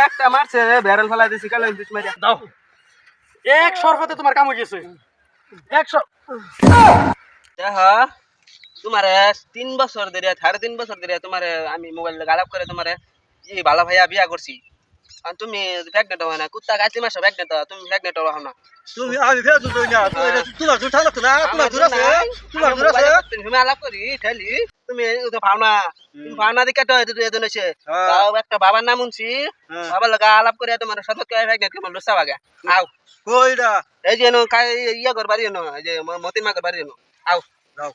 একটা মারছে বেরেল ফেলাই দিছি কালে দাও এক সরফতে তোমার কাম হয়ে গেছে এক সর দেখ তোমার তিন বছর ধরে সাড়ে তিন বছর ধরে তোমার আমি মোবাইল গালাপ করে তোমার এই ভালো ভাইয়া বিয়া করছি আর তুমি প্রেগনেন্ট হও না। কুত্তা গাছি মাসে প্রেগনেন্ট হও তুমি প্রেগনেন্ট হও না। তুমি আমি ফের দুটো না তুই এটা তোমার জোর ঠান্ডা তো না তোমার জোর আছে তোমার জোর আছে। তুমি আলাপ করি ঠেলি। তুমি তো ভাবনা তুমি ভাবনা দিকে তো এত এত নছে। তাও একটা বাবার নাম শুনছি। হ্যাঁ। বাবার লগা আলাপ করে তোমার সতত কে প্রেগনেন্ট কেমন লসা বাগা। আও। কইরা? এই যে নো কাই ইয়া করবার নো এই যে মতিমা করবার নো আও। যাও।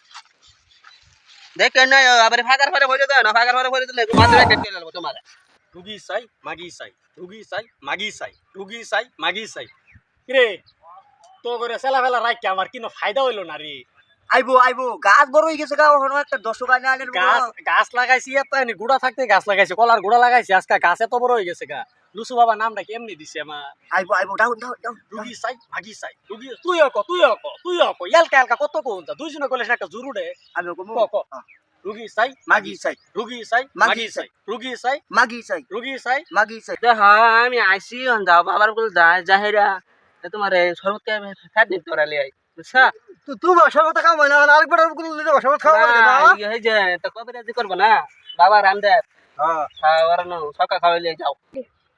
দেখ না আবার ফাগার ফারে হয়ে যায় না ফাগার ফারে হয়ে দিলে মাছ প্রেগনেন্ট করে নেব তোমার। চাই মাগি চাই। রুগী চাই মাগি চাই। রুগী চাই মাগি চাই। রে তো করে সেলা ফেলা রাখকে আমার কিনো ফায়দা হইল না রে আইবো আইবো গাছ বড় হয়ে গেছে গা ওখানে একটা গাছ গাছ লাগাইছি এত গুড়া থাকতে গাছ লাগাইছি কলার গুড়া লাগাইছি আজকে গাছ এত বড় হয়ে গেছে গা। লুসু বাবা নামটা কেমনি দিছে আমার আইবো আইবো দাও দাও দাও রুগী চাই মাগি চাই। রুগী তুই অক তুই অক তুই অক এলকা এলকা কত কোন দুইজনে কইলে একটা জরুরে আমি ক রুগী চাই মাগি চাই রুগী চাই মাগি চাই রুগী চাই মাগি চাই রুগী মাগি দেখ আমি আইসি যাও বাবার বলে জাহেরা তোমার শরবত ফ্যাট দিতে তোরালে আই বুঝছা তোমার সর্বত কাম না আরেকবার খাওয়া লাগে না। এই যে তো কবে রাজি করব না? বাবা রামদেব হ্যাঁ খাওয়ার নো সকাল খাওয়াইলে যাও।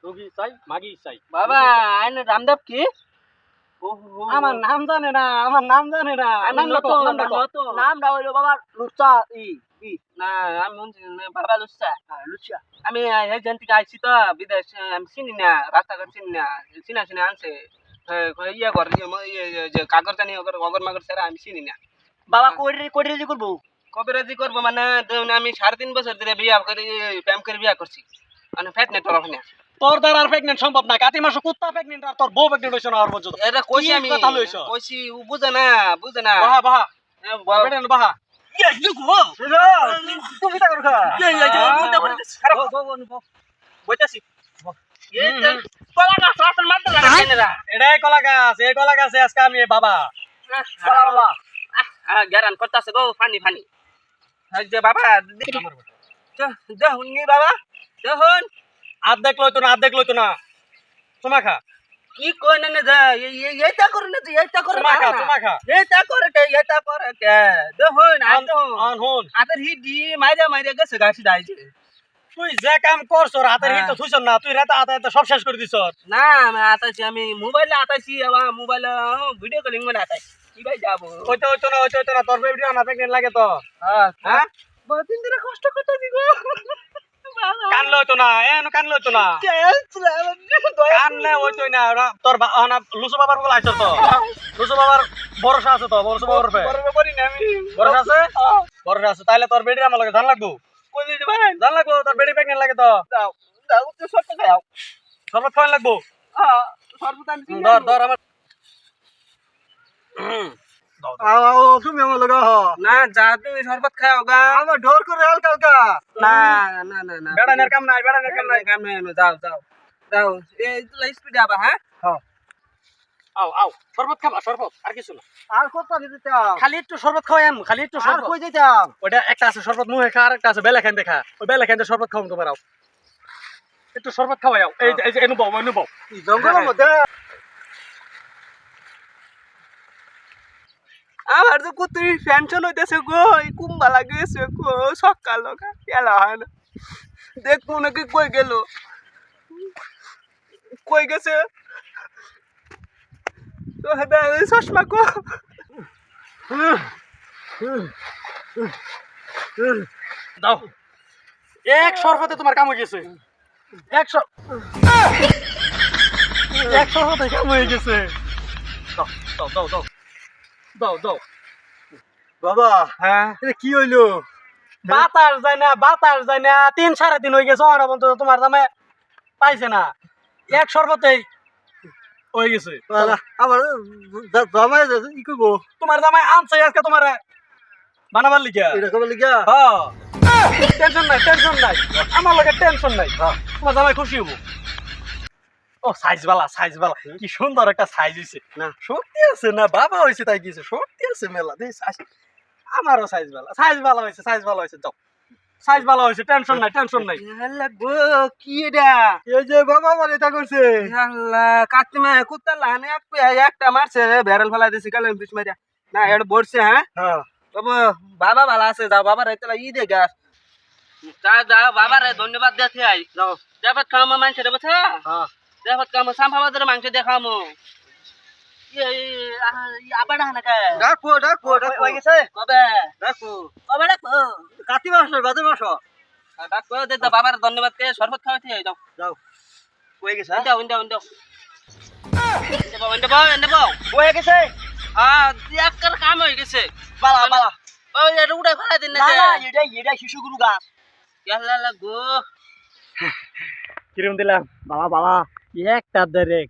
রুগী মাগি চাই বাবা আইন রামদেব কি? আমার নাম জানে না আমার নাম জানে না। নামটা হইল বাবার লুচ্চা ই না আমি বাবা লুচ্ছা লুচিয়া আমি এই থেকে আইছি তো বিদেশ আমি চিনি না রাস্তাঘাট চিনি না চিনা চিনা আনছে। ইয়ে কর ইয়ে ইয়ে যে কাগজ জানি অগর অগর মাগর সেরা আমি চিনি না। বাবা কোড়ি কোড়ি রেজি করব? কবে রাজি করব মানে আমি সাড়ে তিন বছর ধরে বিয়া করে প্রেম করে বিয়া করছি। মানে ফ্যাট নেট ওখানে তোর দ্বারা আর প্রেগনেন্ট সম্ভব না। কাতি মাসে কুত্তা প্রেগনেন্ট আর তোর বউ প্রেগনেন্ট হইছে না আর পর্যন্ত। এটা কইছি আমি। কথা লইছ? কইছি বুঝে না বুঝে না। বাহা বাহা। এ, বেটেন বাহা। তুমি তা করো খা। বইতাছি। এই কলা গাছ, রাস্তার মাঝে লাগা এটাই কলা গাছ এই কলা গাছে আজকে আমি বাবা। আহ, আহ, গেরান গো, ফানি, ফানি। বাবা, দে- দে- দেখুন বাবা, দেখুন। আর্ধেক লইতো না আর্ধেক লইতো না। তোমা খা কি কই না না, এইটা করে না, এইটা করে তোমা না, খা তোমা খা এইটা করে কে, এইটা করে কে? দেখুন, আয় আন দেখুন। আন হুন হাতের হিডি মাইরা মাইরা গেছে গাছি দাইছে তুই যে কাম করছ হাতের হিট তো থুইছ না তুই রাতে হাতে সব শেষ করে দিছ না আমি আতাইছি আমি মোবাইলে আতাইছি আবার মোবাইলে ভিডিও কলিং মানে আতাইছি। কি ভাই যাব? ওইতো ওইতো না ওইতো ওইতো না তোর বেবি না প্রেগনেন্ট লাগে তো। হ্যাঁ বহুদিন ধরে কষ্ট করতে দিব কান লইতো না এন কান লইতো না। কানলে ওইতো না তোর বা- লুসু বাবার বলে আইছ তো। লুসু বাবার ভরসা আছে তো ভরসা বাবার উপরে। ভরসা আছে? ভরসা আছে তাইলে তোর বেডি আমার লাগে ধান লাগবো? ধান লাগবো তোর বেডি প্রেগনেন্ট লাগে তো। শরবত খাওয়ান লাগবো? ধর ধর আমার দাও, আও আমার লগা হ না যা তুমি শরবত খাও গা। আমার ঢোর করে হালকা হালকা না না না না। বেড়ানের কাম নাই বেড়ানের কাম নাই। কাম নাই যাও যাও যাও। এই তুই স্পিড আবা হ্যাঁ? আও আও শরবত খাবা শরবত আর কিছু না। আর কত দিতে চাও খালি একটু শরবত খাওয়াম খালি একটু আর শরবত। কই দিতাম ওইটা একটা আছে শরবত মুহে খা আর একটা আছে বেলা খান দেখা ওই বেলা খান শরবত খাওয়াম তোমার একটু শরবত খাওয়াই আও। এই এই এনু বাও এনু বাও জঙ্গলের মধ্যে। আমার তো কত টেনশন হইতেছে গো এই কুম্বা লাগিয়েছে গো সকাল লগা খেলা হয় না। দেখব নাকি কই গেল। কই গেছে? তো চশমা কো। দাও। এক শরবতে তোমার কাম হয়ে গেছে এক শর এক শরবতে কাম হয়ে গেছে দাও দাও দাও দাও। দাও দাও। বাবা হ্যাঁ। এটা কি হইল? বাতাস যায় না বাতাস যায় না। তিন সাড়ে তিন হয়ে গেছে আমার বন্ধু তোমার দামে পাইছে না। এক শরবতেই হয়ে গেছে। আমার জামাই ই করব? তোমার জামাই আনছে আজকে তোমার বানাবার লিখা এটা কবে লিগা? হ্যাঁ টেনশন নাই টেনশন নাই। আমার লগে টেনশন নাই। তোমার জামাই খুশি হব। ও সাইজ বালা সাইজ বালা। কি সুন্দর একটা সাইজ হইছে। না। সত্যি আছে না? বাবা হইছে তাই গেছে সত্যি আছে মেলা দে আমারও সাইজ ভালো সাইজ ভালো হয়েছে সাইজ ভালো হয়েছে যাও। সাইজ ভালো হয়েছে টেনশন নাই টেনশন নাই। লাগবো কি এটা? এই যে বাবা বলে এটা করছে আল্লাহ কাকিমা কুত্তা এক একটা মারছে বেরল ফেলাই দিছি কালে বিষ মারিয়া না এটা বসছে হ্যাঁ? হ্যাঁ। বাবা বাবা ভালো আছে যাও বাবা রে তাহলে ই দে গাছ যা যা বাবা রে ধন্যবাদ দেখে আই যাও দেবত খামো মাংস দেবো হ্যাঁ। খামো সাম্পাবাদের মাংস দেখামো। আবার না কে হয়ে গেছে? কবে? কবে কাতি মাস বাদে মাস। ডাকবো দে বাবার ধন্যবাদ কে? শরবত খাওয়াতে যাও যাও। হয়ে গেছে? হয়ে একার কাম হয়ে গেছে। বালা বালা। ওই এটা উড়ে ফেলা দিন না না না এটা এটা শিশু গুরু গাছ। গেলা লাগো কিরম দিলাম? বাবা বাবা একটা দেরে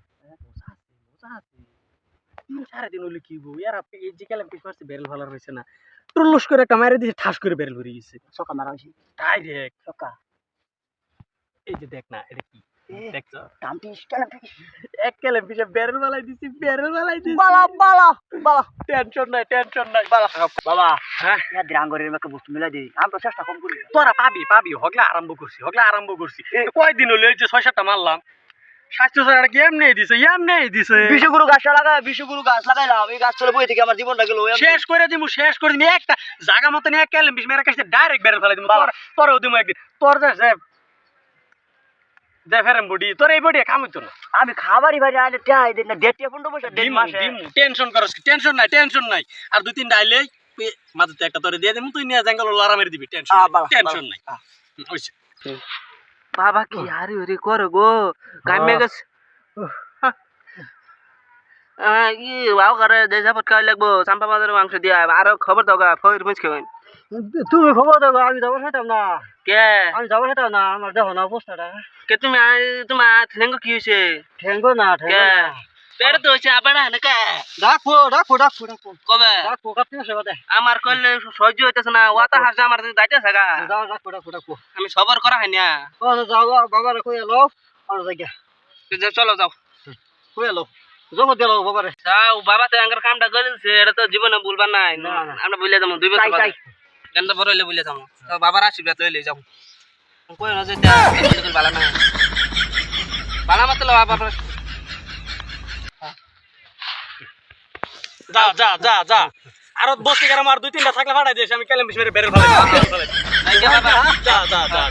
তিন সাড়ে তিন হলে কি বউ ইয়ার আপনি এই যে কেলাম পিস মারছে বেরেল ভালো হয়েছে না টুল্লুস করে একটা মারে দিয়েছে ঠাস করে বেরেল ভরে গেছে সকা মারা ডাইরেক্ট সকা এই যে দেখ না এটা কি এক কেলাম বালাই দিছি বেরেল বালাই দিছি বালা বালা বালা টেনশন নাই টেনশন নাই বালা বাবা হ্যাঁ একটা বস্তু মিলাই দিই আমি তো চেষ্টা কম করি তোরা পাবি পাবি হগলা আরম্ভ করছি হগলা আরম্ভ করছি কয়দিন হলো এই যে ছয় সাতটা মারলাম স্বাস্থ্য স্যার কি এমনি দিছে এমনি দিছে। বিশ্বগুরু গাছটা লাগাই বিশ্বগুরু গাছ লাগাইলাম এই গাছ চলে বই থেকে আমার জীবনটা গেল শেষ করে দিমু শেষ করে দিমু একটা জায়গা মতন এক কেলেম বিশ মেরে কাছে ডাইরেক্ট বের ফেলে দিমু তোর তোরও দিমু একদিন। তোর যে বডি তোর এই বডি না। আমি খাবারই ভাই আইলে টাই দিন না দেড় মাসে। দিমু টেনশন করস টেনশন নাই টেনশন নাই। আর দুই তিনটা আইলে মাঝে একটা তোরে দিয়ে দিমু তুই নিয়ে জঙ্গল লড়া মেরে দিবি টেনশন টেনশন নাই বাবা। বাবা কি হারি হরি করো গো কামে গেছে। আহ, ই বাবা করে দেশা পটকাই লাগবো চাম্পা বাজারের মাংস দিয়া আরও খবর দাও গা মুছ খেবেন তুমি খবর দেবো আমি যাব সেটাম না। কে? আমি যাব সেটাম না আমার দেখো না অবস্থাটা। কে তুমি তোমার ঠেঙ্গো কি হয়েছে ঠেঙ্গো না ঠেঙ্গো তো আবার কবে? আমার করলে সহ্য হইতেছে না ওয়াতা হাসে আমার যাও আমি সবর করা হয় না। ও যাও বাবারে কই এলো? আর জায়গা তো যাও, চলো যাও। কই এলো? জমা দিলো বাবারে। যাও বাবা তো আঙ্গার কামটা করেছে এটা তো জীবনে ভুলবার নাই। আমরা বুঝলে যাব দুই বছর চাই, চাই। কেন বড় হইলে বুঝলে যাব। তো বাবার আশীর্বাদ যাব। কই না যে বালা না বালা মাতলো বাবা। যা যা যা যা। আর বসে গেলাম আর দুই তিনটা থাকলে ফাটাই দিয়েছি আমি কেলেম বেশি মেরে ভালো ফেলাই যা যা যা যা।